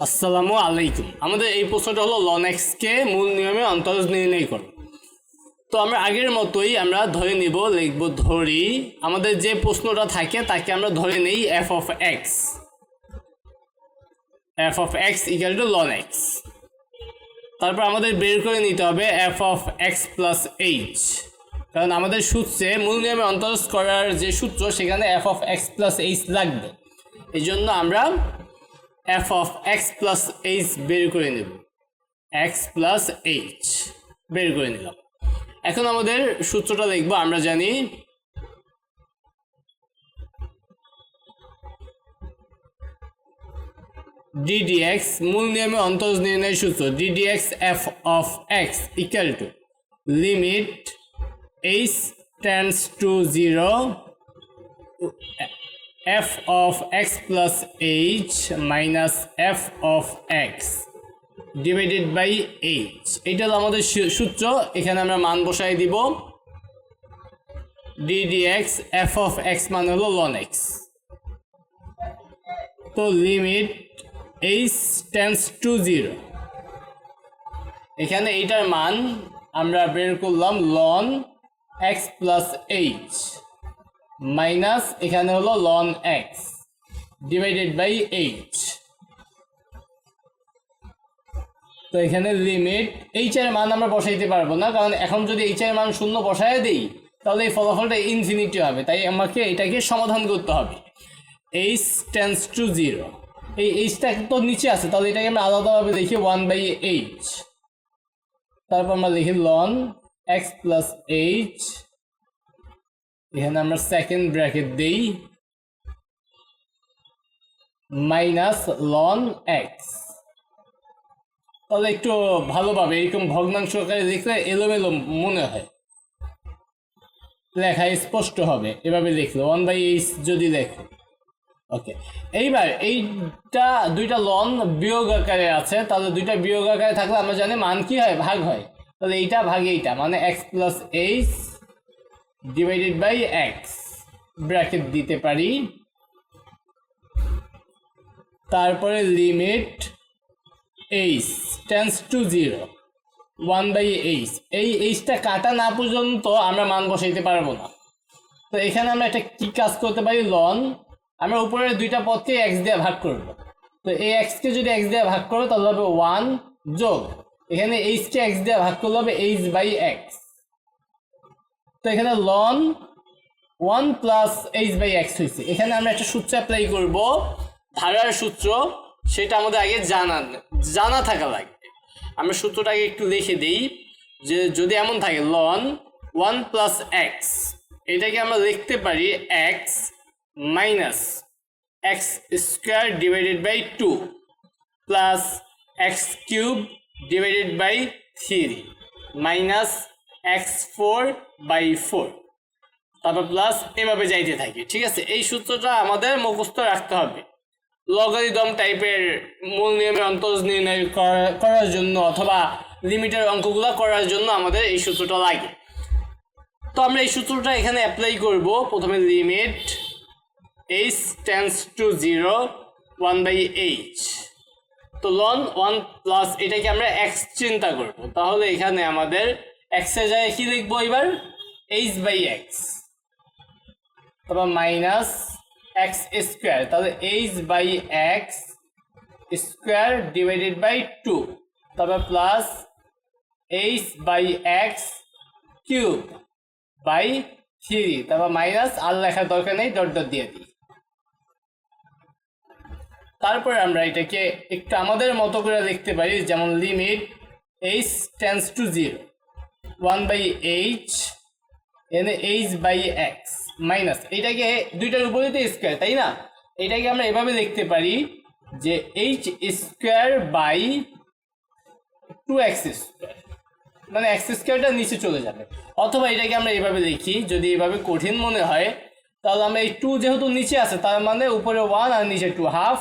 আসসালামু আলাইকুম। আমাদের এই প্রশ্নটা হলো লন এক্সকে মূল নিয়মে অন্তরজ নির্ণয় করো। তো আমরা আগের মতোই আমরা ধরে নিব, লিখব ধরি। আমাদের যে প্রশ্নটা থাকে তাকে আমরা ধরে নেই F of X F of X equal to ln X তারপর আমাদের বের করে নিতে হবে F of X plus H কারণ আমাদের সূত্রে মূল নিয়মে অন্তরজ করার যে সূত্র, সেখানে F of X plus H লাগবে। এই জন্য আমরা F of X plus H বের করে নেব। এক্স প্লাস এইচ বের করে নিলাম। এখন আমাদের সূত্রটা লিখব আমরা জানি ডিডিএক্স মূল নিয়মে অন্তর্জ নির্ণয় সূত্র D D X F of X equal to limit H tends to zero f of x plus h minus f of x divided by h এটা হলো আমাদের সূত্র। এখানে আমরা মান বসাই দিব। ddx f of x মান হলো ln x তো limit h tends to zero এখানে এইটার মান আমরা বের করলাম ln x plus H minus এখানে হলো ln X divided by H তো এখানে লিমিট এইচ এর মান আমরা বসাইতে পারব না, কারণ এখন যদি এইচ এর মান শূন্য বসায় দিই, তাহলে এই ফলাফলটা ইনফিনিটি হবে। তাই আমাকে এটাকে সমাধান করতে হবে। এইচ টেন্স টু জিরো এই এইচটা তো নিচে আছে, তাহলে এটাকে আমরা আলাদাভাবে লিখি ওয়ান বাই এইচ তারপর আমরা লিখি লন এক্স প্লাস এইচ এখানে আমরা সেকেন্ড ব্র্যাকেট দেই। মাইনাস লন এক্স তাহলে একটু ভালোভাবে এরকম ভগ্নাংশ আকারে লিখলে এলোমেলো মনে হয়। লেখা স্পষ্ট হবে, এভাবে লিখলো ওয়ান বাই এইচ যদি লেখো। ওকে এইবার এইটা দুইটা লন বিয়োগ আকারে আছে, তাহলে দুইটা বিয়োগ আকারে থাকলে আমরা জানি মান কি হয়? ভাগ হয়। তাহলে এইটা ভাগ এইটা মানে X plus H divided by X bracket দিতে পারি। তারপরে limit H tends to zero one by H এই এইচটা কাটা না পর্যন্ত আমরা মান বসাইতে পারব না। তো এখানে আমরা একটা কি কাজ করতে পারি? লন আমরা উপরের দুইটা পদকে এক্স দিয়ে ভাগ করব। তো এই এক্সকে যদি এক্স দিয়ে ভাগ করো, তাহলে হবে ওয়ান যোগ। এখানে এইচকে এক্স দিয়ে ভাগ করলে হবে এইচ বাই এক্স তো এখানে ln one plus H by X হয়েছে। এখানে আমরা একটা সূত্র অ্যাপ্লাই করব। ধারার সূত্র, সেটা আমাদের আগে জানা জানা থাকা লাগবে। আমরা সূত্রটাকে একটু লিখে দিই, যে যদি এমন থাকে লন ওয়ান প্লাস এক্স এটাকে আমরা লিখতে পারি X minus X square divided by two plus X cube divided by three minus X four by four তারপর প্লাস এভাবে যাইতে থাকি, ঠিক আছে? এই সূত্রটা আমাদের মুখস্থ রাখতে হবে। লগারিদম টাইপের মূল নিয়মের অন্তজ নির্ণয় করা- করার জন্য অথবা লিমিটের অঙ্কগুলো করার জন্য আমাদের এই সূত্রটা লাগে। তো আমরা এই সূত্রটা এখানে অ্যাপ্লাই করব। প্রথমে limit h tends to zero one by h তো লন ওয়ান প্লাস এটাকে আমরা এক্স চিন্তা করব। তাহলে এখানে আমাদের এক্সের জায়গায় কি লিখব এবার? এইচ বাই এক্স তারপর মাইনাস এক্স স্কোয়ার তাহলে H by X square divided by two তারপর plus H by X cube by three তারপর মাইনাস আর লেখার দরকার নেই ডট ডট দিয়ে দিই। তারপরে আমরা এটাকে একটু আমাদের মতো করে লিখতে পারি, যেমন limit H tends to zero one by H এনে এইচ বাই এক্স মাইনাস এটাকে দুইটার উপরে তো স্কোয়ার তাই না? এটাকে আমরা এভাবে দেখতে পারি যে H square by two X square মানে এক্স স্কোয়ারটা নিচে চলে যাবে। অথবা এটাকে আমরা এভাবে দেখি যদি এভাবে কঠিন মনে হয়, তাহলে আমরা এই টু যেহেতু নিচে আছে, তার মানে উপরে ওয়ান আর নিচে টু হাফ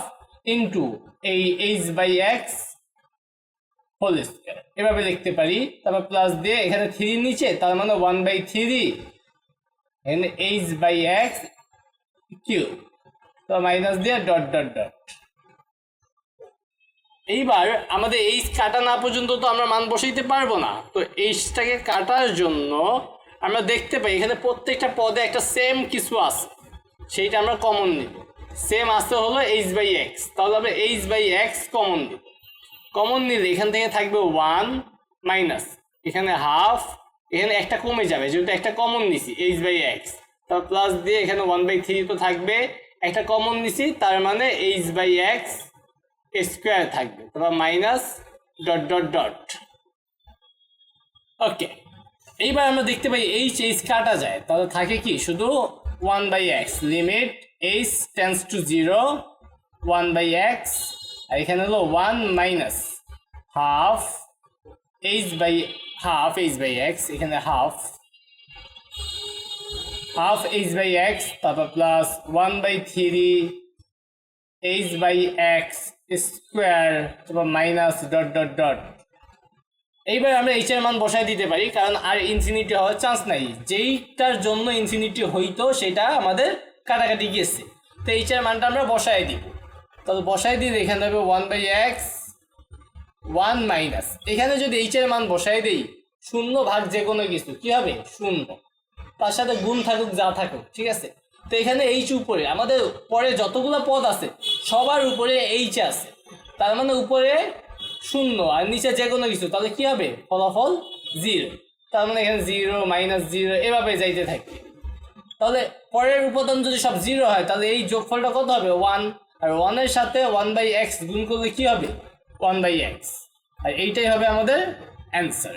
ইন্টু এই H by X whole square এভাবে লিখতে পারি। তারপর প্লাস দিয়ে এখানে থ্রি নিচে, তার মানে ওয়ান বাই থ্রি এখানে এইচ বাই এক্স কিউ তো মাইনাস দিয়ে ডট ডট ডট এইবার আমাদের এইচ কাটা না পর্যন্ত তো আমরা মান বসাইতে পারব না। তো এইচটাকে কাটার জন্য আমরা দেখতে পাই, এখানে প্রত্যেকটা পদে একটা সেম কিছু আছে। সেইটা আমরা কমন নিব। সেম আছে হলো এইচ বাই এক্স তাহলে আমরা এইচ বাই এক্স কমন নিব। কমন নিলে এখান থেকে থাকবে ওয়ান মাইনাস এখানে হাফ এখানে একটা কমে যাবে, যেহেতু একটা কমন নিছি এইচ বাই এক্স তার প্লাস দিয়ে এখানে ওয়ান বাই থ্রি তো থাকবে, একটা কমন নিছি, তার মানে এইচ বাই এক্স স্কোয়ার থাকবে তারপর minus dot dot dot okay এইবার আমরা দেখতে পাই এইচ এইচ কাটা যায়, তাহলে থাকে কি, শুধু one by X limit H tends to zero one by X এখানে হলো one minus half H by half H by X এখানে half half H by X তারপর plus one by three H by X square তারপর minus dot dot dot এইবার আমরা H এর মান বসাই দিতে পারি, কারণ আর ইনফিনিটি হওয়ার চান্স নাই। যেইটার জন্য ইনফিনিটি হইতো, সেটা আমাদের কাটাকাটি গেছে। তো এইচ এর মানটা আমরা বসাই দিব। তাহলে বসাই দিলে এখানে হবে one by X one minus এখানে যদি এইচ এর মান বসাই দেই, শূন্য ভাগ যে কোনো কিছু, কি হবে? শূন্য। তার সাথে গুণ থাকুক, যা থাকুক, ঠিক আছে? তো এখানে এইচ উপরে, আমাদের পরে যতগুলো পদ আছে, সবার উপরে এইচ আছে। তার মানে উপরে শূন্য, আর নিচে যে কোনো কিছু, তাহলে কি হবে? ফলাফল জিরো তার মানে এখানে জিরো মাইনাস জিরো এভাবে যাইতে থাকে। তাহলে পরের উপাদান যদি সব জিরো হয়, তাহলে এই যোগফলটা কত হবে? ওয়ান আর ওয়ানের সাথে ওয়ান বাই এক্স গুণ করলে কি হবে? ওয়ান বাই এক্স আর এইটাই হবে আমাদের অ্যান্সার